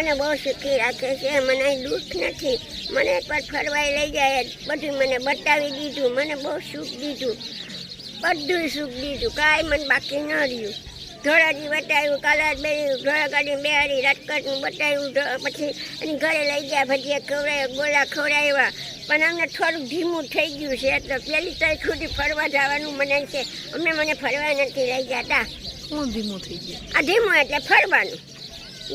મને બહુ સુખી રાખે છે મને દુઃખ નથી. મને એકવાર ફરવાઈ લઈ જાય બધું મને બતાવી દીધું મને બહુ સુખ દીધું. બધું સુખ દીધું કાંઈ મને બાકી ન રહ્યું. ધોળાજી બતાવ્યું કાલા બેર્યું ધોળા ગાડી બેહાડી રાજકોટનું બતાવ્યું પછી એની ઘરે લઈ ગયા ભજીયા ખવડાવ્યા ગોળા ખવડાવ્યા. પણ અમને થોડુંક ધીમું થઈ ગયું છે એટલે પહેલી તારીખ સુધી ફરવા જવાનું મને છે. અમને મને ફરવા નથી લઈ જતા. હું ધીમું થઈ ગયું આ ધીમું એટલે ફરવાનું.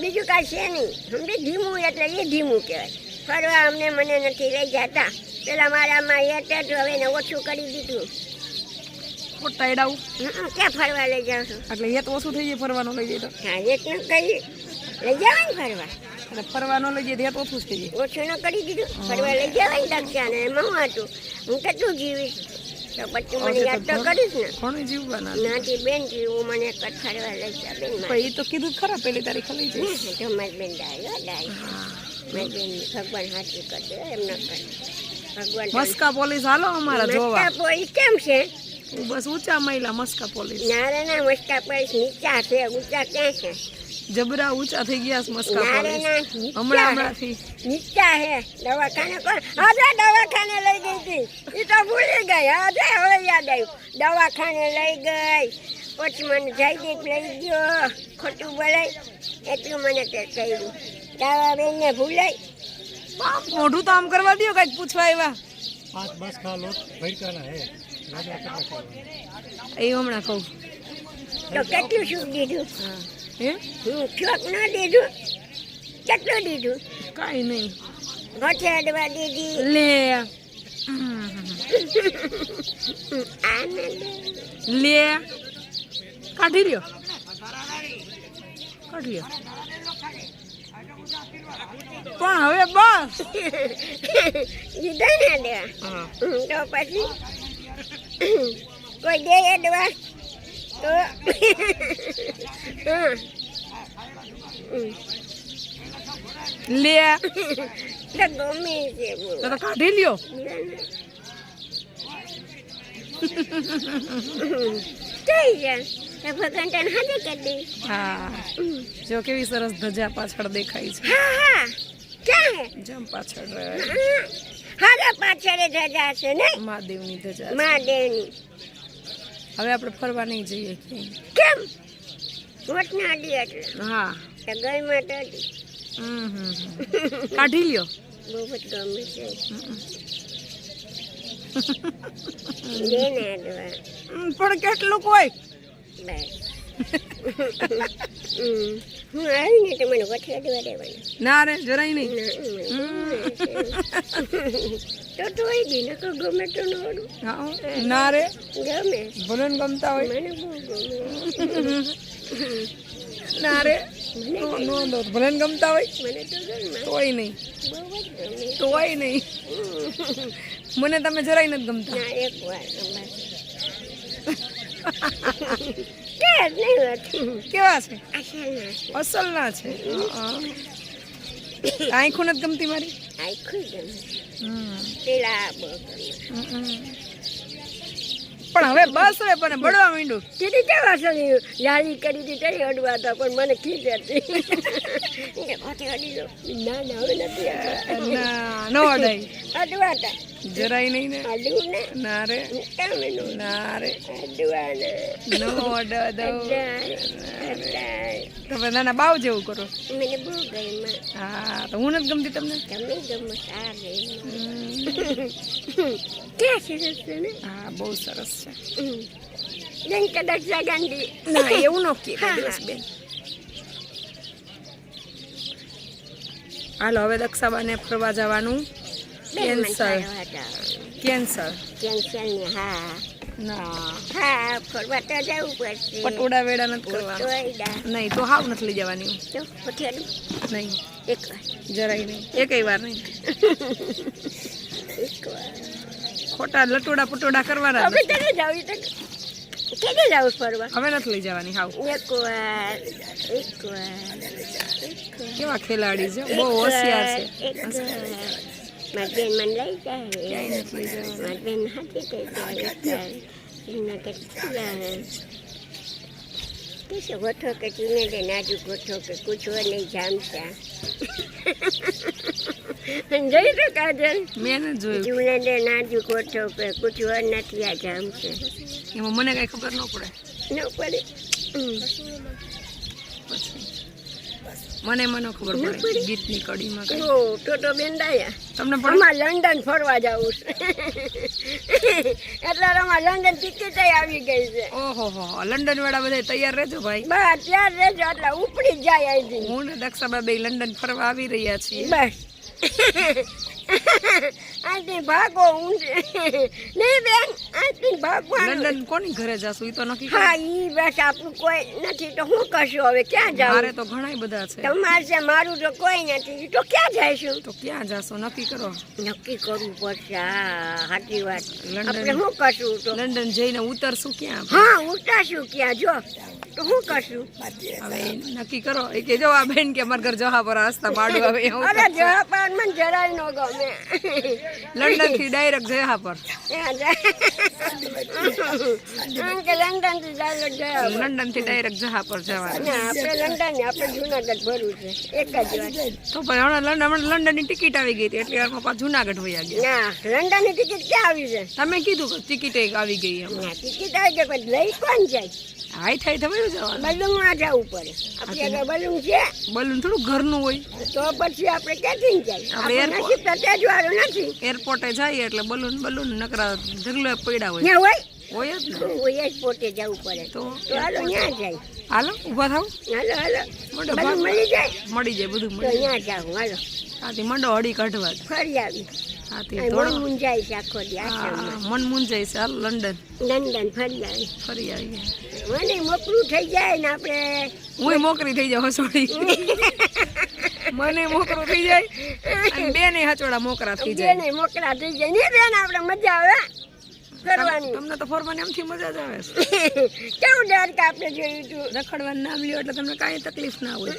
બીજું કાંઈ છે નહીં. સમજે ધીમું એટલે એ ધીમું કહેવાય. ફરવા અમને મને નથી લઈ જતા. પેલા મારામાં એ હતું હવે એને ઓછું કરી દીધું. એડાવું ક્યાં ફરવા લઈ જાઉં છું? એટલે તો ઓછું થઈ જાય ફરવાનું લઈ જાય તો. હા એકને કહી લઈ જવાય ને ફરવા? ફરવાનું લઈ જાય તો ઓછું થઈ જાય. ઓછું ન કરી દીધું? ફરવા લઈ જવાય ને દક્ષાને એમાં હું હતું? હું કેટલું જીવીશ? તો પછી મને યાદ તો કરીશ ને. ઘણું જીવવાના નાથી બેન જીવું મને એક લઈ જા બેન પણ એ તો કીધું ખરા પેલી તારીખે લઈ તો મારી બેન ડાય મારી બેન ભગવાન હાથી કરશે એમ ન કરે ભગવાન મસ્કા પોલીસ હાલો અમારા જોવા. મસ્કા પોલીસ કેમ છે? બસ ઊંચા મહિલા મસ્કા પોલીસ. ના ના મસ્કા પોલીસ નીચા છે ઊંચા ક્યાં છે? જબરા ઊંચા થઈ ગયા મસ્કા હમણાં હમણાંથી નીચા હે. દવાખાને પણ આજે દવાખાને લઈ ગઈ હતી. એ તો ભૂલી ગઈ. આજે હવે યાદ આવ્યું. દવાખાને લઈ ગઈ. પછી મને જઈ જયદીપ લઈ ગયો. ખોટું બોલાય. એટલું મને તે કહ્યું. તારા બેનને ભૂલાય મોઢું તો આમ કરવા દો કંઈક પૂછવા આવ્યા. એ હમણાં કહું. તો કેટલું સુખ દીધું? હે? ચોક ન દીધું? કેટલું દીધું? કાંઈ નહીં. ઘોટાડવા દીધી. લે. લે. કાઢી લ્યો. કાઢી લ્યો. પણ હવે બસ. દીધા ના દેવા તો પછી કોઈ દે એડવા. લે ગમે છે તો કાઢી લ્યો જો કેવી સરસ ધજા પાછળ દેખાય છે જમ પાછળ હારા પાછળ ધજા છે ને મહાદેવની ધજા. મહાદેવની હવે આપણે ફરવા નહીં જઈએ ક્યાંય. કેમ? વોટ ના અડી એટલે. હા. તો ગઈ માં તો અડી. હમ હમ હમ. કાઢી લ્યો. બહુ જ ગમે છે. હમ. દે ને અડવા હમ, પણ કેટલું કોઈ? બસ. હમ. હું આવીને તો મને વોટ અડવા દેવાના. ના રે જરાય નહીં. તો ગઈ ને તો ગમે તો નોડું હા ના રે. ગમે. ભલે ગમતા હોય. મને બહુ ગમે. ના રે. નો નો ભલે ગમતા હોય. મને તો ગમે. તોય નહીં. તોય મને તમે જરાય નથી ગમતા. ના એક વાર કેવા છે? અસલ ના છે. આંખું નથી ગમતી મારી? આખું ગમે. પેલા પણ હવે બસ હવે પણ બળવા માંડ્યું. કીધી કેવા સળી લાલી કરી હતી તઈ અડવા હતા પણ મને ખીજ હતી. ના ના હવે નથી ના ન અડાય. અડવા હતા જરાય નહીં ને. ને રે. ના રે. ને અડાય. તમે નાના બાવ જેવું કરો. મને બહુ ગઈ હા તો હું નથી ગમતી તમને? તમે ગમો ક્યાં સરસ છે ને હા બહુ સરસ છે. કદાચ ગાંધી. ના એવું ન કે. બેન. હાલો હવે દક્ષાબાને ફરવા જવાનું. કેન્સર કેન્સર કેન્સર ને હા ના હા ફરવા તો જવું પડશે પટોડા વેડા નથી નહીં તો હાવ નથી લઈ જવાની નહીં એક જરાય નહીં એકેય વાર નહીં એક વાર ખોટા લટોડા પટોડા કરવાના હવે. તને જાવ તો કેને જાવ ફરવા હવે નથી લઈ જવાની હાવ એક વાર એક વાર એક વાર કેવા ખેલાડી છે બહુ હોશિયાર છે મારી બેન મને લઈ જાય મારી બેન હાથી થઈ જાય જુનાગઢ જાય કશું ગોઠો કે જુનાગઢ નાજુ ગોઠો કે કૂછવો નહીં જામતા જોઈ તો કાજલ મેં જોયું જુનાગઢ નાજુ ગોઠો કે કૂછવો નથી આ જામશે એમાં મને કાંઈ ખબર ન પડે ન પડે મને મને ખબર પડે ગીતની કડીમાં તો તો બેન દાયા તમને પણ અમાર લંડન ફરવા જવું છે. એટલે રમા લંડન ટિકિટ આવી ગઈ છે. ઓહો હો લંડન વાળા બધા તૈયાર રહેજો ભાઈ. બસ તૈયાર રહેજો એટલે ઉપડી જાય અહીંથી. હું ને દક્ષાબા બે લંડન ફરવા આવી રહ્યા છીએ. બસ. અહીંથી ભાગો નહીં બેન અહીંથી ભાગવાનું. લંડન કોની ઘરે જાશું? ઈ તો નક્કી હા ઈ બસ આપણું કોઈ નથી તો હું કરશું હવે? ક્યાં મારે જાવ તો ઘણાય બધા છે. તમારે છે મારું તો કોઈ નથી. તો ક્યાં જઈશું? તો ક્યાં જશો? નક્કી કરો. નક્કી કરવું પડશે હા સાચી વાત. આપણે શું કરશું તો? લંડન જઈને ઉતરશું ક્યાં? હા ઉતારશું ક્યાં જો. તો હું કરશું? હવે નક્કી કરો. એ કે જો આ બેન કે અમાર ઘર જહા પર રસ્તા માડું હવે હું અરે જવા પર મને જરાય ન ગમે. લંડનથી ડાયરેક્ટ જહા પર લંડનથી જાય જવા લંડનથી ડાયરેક્ટ જહા પર જવાનું. આપણે લંડન ને આપણે જુનાગઢ ભરવું છે. એક જ વાત તો પણ હમણાં લંડન હમણાં લંડનની ટિકિટ આવી ગઈ હતી એટલે વારમાં પાછું જુનાગઢ વયા ગયા. ના લંડનની ટિકિટ ક્યાં આવી છે? તમે કીધું કે ટિકિટ એક આવી ગઈ એમ. ટિકિટ આવી ગઈ પણ લઈ કોણ જાય? હાઈ થાય તમે જવાનું. બલૂનમાં જવું પડે. આપણે બલુંગ છે? બલૂન થોડું ઘરનું હોય. તો પછી આપણે ક્યાંથી જાય? આપણે એરપોર્ટ ત્યાં જવાનું નથી. એરપોર્ટે જઈએ એટલે બલૂન બલૂન નકરા ઢગલો પડ્યા હોય. હોય? હોય જ હોય જ પોતે જવું પડે. તો હાલો ત્યાં જાય. હાલો ઊભા થાવ. હાલો હાલો. બધું મળી જાય? મળી જાય બધું મળી ત્યાં જાઉં હાલો. આથી મંડો હડી કાઢવા. ફરી આવી આથી થોડો. મન મુંજાય છે આખો દી મન મુંજાય છે હાલ લંડન. લંડન ફરી આવી ફરી આવી મને મોકરું થઈ જાય ને આપણે હું મોકરી થઈ જાઉં હસોડી મને મોકરું થઈ જાય. અને બેને હચોડા મોકરા થઈ જાય. બેને મોકરા થઈ જાય. ને બેન આપણે મજા આવે. કરવાની તમને તો ફરવાની એમથી મજા જ આવે છે. કેવું ડર કે આપણે જોયું હતું રખડવાનું નામ લ્યો એટલે તમને કાંઈ તકલીફ ના હોય.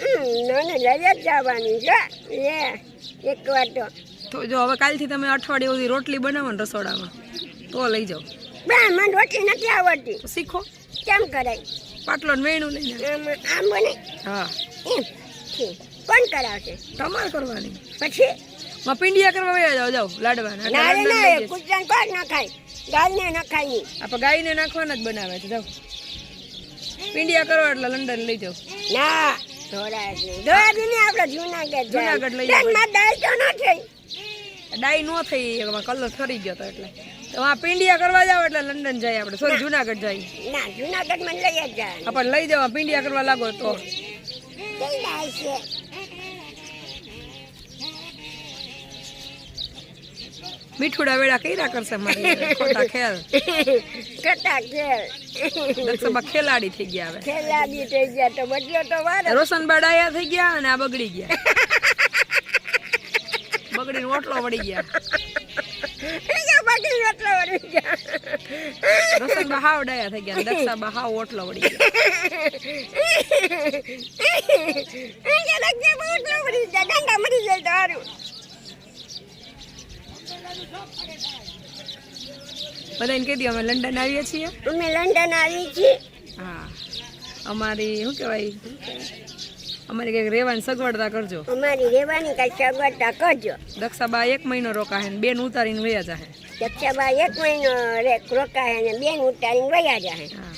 મને લઈ જ જવાની છે. એ એક વાર તો. તો જો હવે કાલથી તમે અઠવાડિયે સુધી રોટલી બનાવો ને રસોડામાં તો લઈ જાઓ. બે મને રોટલી નથી આવડતી. શીખો. કેમ કરાય? પાટલો ને વેણું જાય આમ બને? હા. કોણ કરાવશે? તમારે કરવાની. પછી? માં પિંડિયા કરવા જાઓ જાઓ લાડવાના. ના ના કુતરાને કોણ ના ખાય ગાલને નખાય નહીં. આપણે ગાયને નાખવાના જ બનાવે છે જાવ પિંડિયા કરો એટલે લંડન લઈ જાઓ. ના ધોળા જ નહીં. ધોળા જ નહીં આપણે જુનાગઢ જૂનાગઢ લઈ જાવ જવું. મારે તો ન થઈ. ડાઈ નો થઈ એમાં કલર ફરી ગયો તો એટલે. તો આ પિંડિયા કરવા જાવ એટલે લંડન જાય આપણે. સોરી જુનાગઢ જાય. ના જૂનાગઢમાં લઈ જ જાય આપણે લઈ જવા પિંડિયા કરવા લાગો તો. છે? મીઠુડા વેડા કર્યા કરશે મારી ખોટા ખેલ. ખોટા ખેલ. દક્ષબા ખેલાડી થઈ ગયા હવે. ખેલાડી થઈ ગયા તો બદલો તો વાર રોશન બડાયા થઈ ગયા અને આ બગડી ગયા. બગડીને ઓટલો વળી ગયા. બગડી એટલો વળી ગયા. રોશનબા હાવ ડાયા થઈ ગયા દક્ષાબા હાવ ઓટલો વળી ગયા. બહુ એટલો વળી ગયા. ગાંડા મરી જાય તો સારું બધાને કહી દઈએ અમે લંડન આવીએ છીએ. અમે લંડન આવી છીએ. હા. અમારી શું કહેવાય? અમારી કંઈક રહેવાની સગવડતા કરજો. અમારી રહેવાની કાંઈ સગવડતા કરજો. દક્ષાબા એક મહિનો રોકાહે ને બેન ઉતારીને વયા જાહે. દક્ષાબા એક મહિનો રોકાહે ને બેન ઉતારીને વયા જાહે. હા.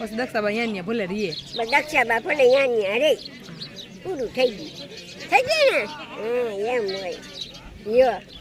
બસ દક્ષાબા યાન્યા ભલે રહીએ બસ દક્ષાબા ભલે યાન્યા રે. પૂરું થઈ ગયું. થઈ ગયું ને? હા એમ હોય. યો.